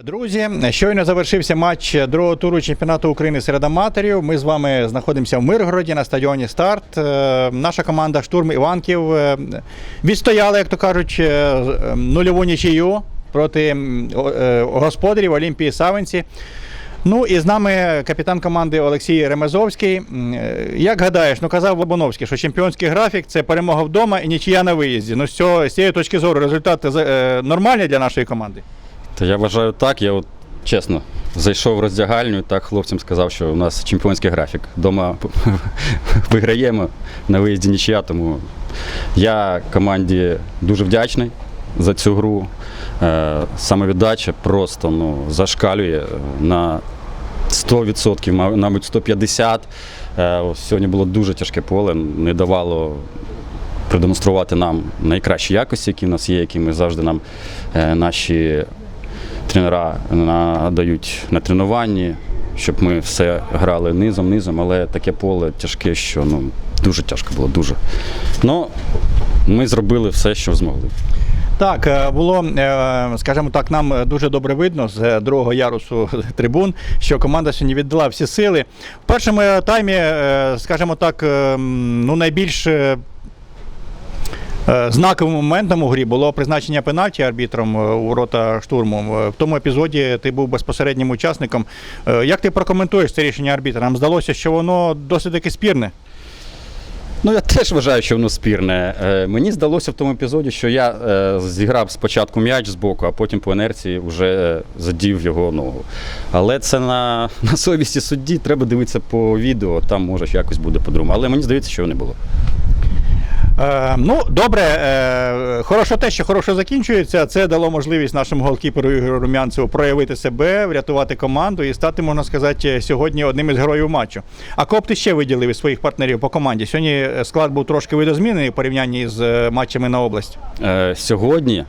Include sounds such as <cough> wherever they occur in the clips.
Друзі, щойно завершився матч другого туру чемпіонату України серед аматорів. Ми з вами знаходимося в Миргороді на стадіоні Старт. Е, Наша команда Штурм Іванків е, відстояла, як то кажуть, е, нульову нічию проти господарів Олімпії Савинці. Ну і з нами капітан команди Олексій Ремезовський. Як гадаєш, ну казав Лобановський, що чемпіонський графік це перемога вдома і нічия на виїзді. Ну з з цієї точки зору результати нормальні для нашої команди. Та я вважаю так. Я от чесно зайшов в роздягальню так хлопцям сказав, що у нас чемпіонський графік. Дома <laughs> виграємо на виїзді нічия, тому я команді дуже вдячний за цю гру. Е, Самовіддача просто ну, зашкалює на 100%, мав- мабуть, 150%. Е, Сьогодні було дуже тяжке поле, не давало продемонструвати нам найкращі якості, які в нас є, які ми завжди нам е, наші тренера надають на тренуванні, щоб ми все грали низом, низом, але таке поле тяжке, що ну, дуже тяжко було, дуже. Ну, ми зробили все, що змогли. Так, е, було, е, скажімо так, нам дуже добре видно з другого ярусу <laughs> трибун, що команда сьогодні віддала всі сили. В першому таймі, е, скажімо так, е, ну найбільш знаковим моментом у грі було призначення пенальті арбітром е, у ворота штурму. Е, В тому епізоді ти був безпосереднім учасником. Е, Як ти прокоментуєш це рішення арбітра? Нам здалося, що воно досить таки спірне. Ну, я теж вважаю, що воно спірне. Е, мені здалося в тому епізоді, що я е, зіграв спочатку м'яч з боку, а потім по інерції вже задів його ногу. Але це на, <laughs> на совісті судді, треба дивитися по відео, там може якось буде по-другому. Але мені здається, що не було. Е, ну, добре, е, хорошо те, що хорошо закінчується. Це дало можливість нашому голкіперу Ігорю Румянцеву проявити себе, врятувати команду і стати, можна сказати, сьогодні одним із героїв матчу. А кого б ти ще виділив із своїх партнерів по команді? Сьогодні склад був трошки видозмінений в порівнянні з е, матчами на область. Е, сьогодні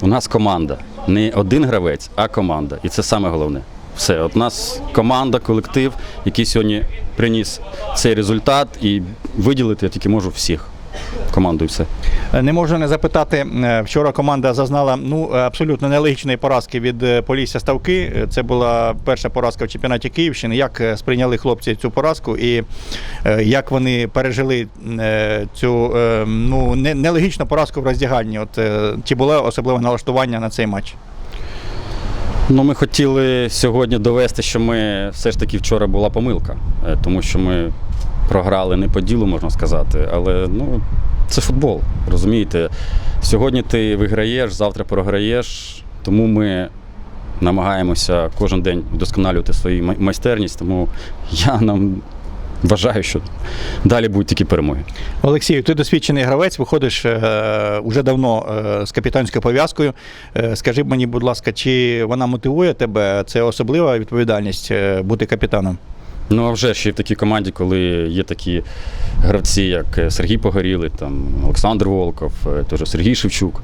у нас команда. Не один гравець, а команда. І це саме головне. Все, от у нас команда, колектив, який сьогодні приніс цей результат, і виділити я тільки можу всіх. Команду і все. Е, Не можу не запитати. е, Вчора команда зазнала ну абсолютно нелогічної поразки від е, Полісся Ставки. Е, Це була перша поразка в чемпіонаті Київщини. Як е, сприйняли хлопці цю поразку, і е, як вони пережили е, цю е, ну нелогічну поразку в роздягальні? От е, чи було особливе налаштування на цей матч? Ну, ми хотіли сьогодні довести, що ми все ж таки вчора була помилка, е, тому що ми програли не по ділу, можна сказати. Але ну, це футбол, розумієте? Сьогодні ти виграєш, завтра програєш, тому ми намагаємося кожен день вдосконалювати свою майстерність, тому я нам вважаю, що далі будуть тільки перемоги. Олексію, ти досвідчений гравець, виходиш е, уже давно е, з капітанською пов'язкою. Е, скажи мені, будь ласка, чи вона мотивує тебе? Це особлива відповідальність е, бути капітаном? Ну, а вже ще в такій команді, коли є такі гравці, як е, Сергій Погорілий, там, Олександр Волков, е, теж Сергій Шевчук,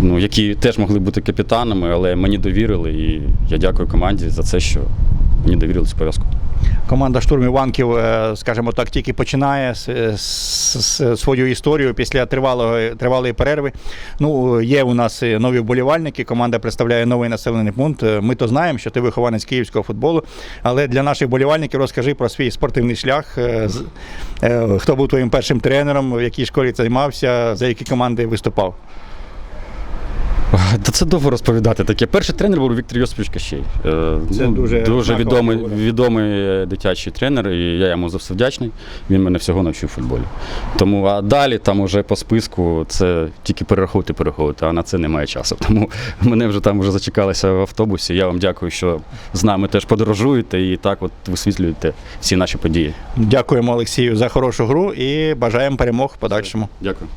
ну, які теж могли бути капітанами, але мені довірили. І я дякую команді за це, що мені довірили цю пов'язку. Команда штурм Іванків, е, скажімо так, тільки починає с- свою історію після тривалого, тривалої перерви. Ну, є у нас нові вболівальники, команда представляє новий населений пункт. Е, Ми то знаємо, що ти вихованець київського футболу. Але для наших вболівальників розкажи про свій спортивний шлях. Е, е, Хто був твоїм першим тренером, в якій школі займався, за які команди виступав? Та це довго розповідати таке. Перший тренер був Віктор Йосипович Кащей. Е, Це дуже знакова відомий, відомий е, дитячий тренер, і я йому за все вдячний. Він мене всього навчив футболі. Тому а далі там уже по списку це тільки перераховувати, перераховувати, а на це немає часу. Тому мене вже там вже зачекалися в автобусі. Я вам дякую, що з нами теж подорожуєте і так от висвітлюєте всі наші події. Дякуємо Олексію за хорошу гру і бажаємо перемог в подальшому. Дякую.